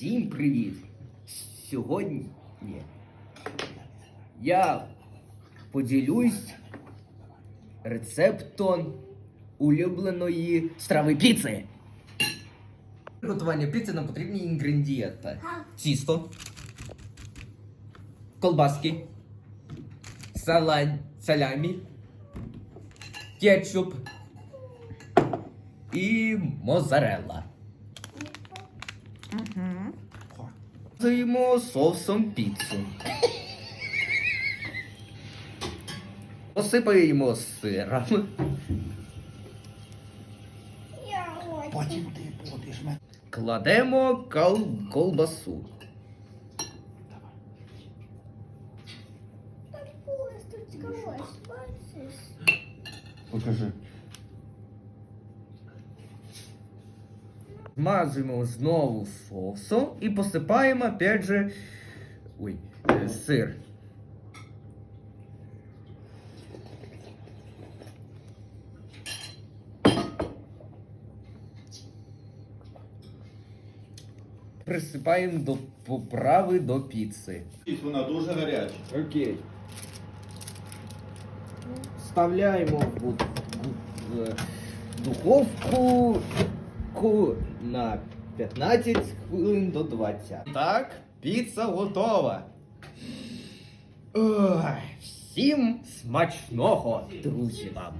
привіт! Сьогодні я поділюсь рецептом улюбленої страви піци. Готування піци нам потрібні інгредієнти. Тісто, колбаски, салань, салямі, кетчуп і моцарелла. Займемо соусом піцу. Посипаємо сиром. Потім ти будеш мене. Кладемо кол- колбасу. Покажи. Змазуємо знову соусом і посипаємо опять же ой, е, сир. Присипаємо до поправи до піци. Вона дуже гаряча. Окей. Вставляємо в, бу- в духовку на 15 хвилин до 20. Так, піца готова. Ой, всім смачного, друзі вам!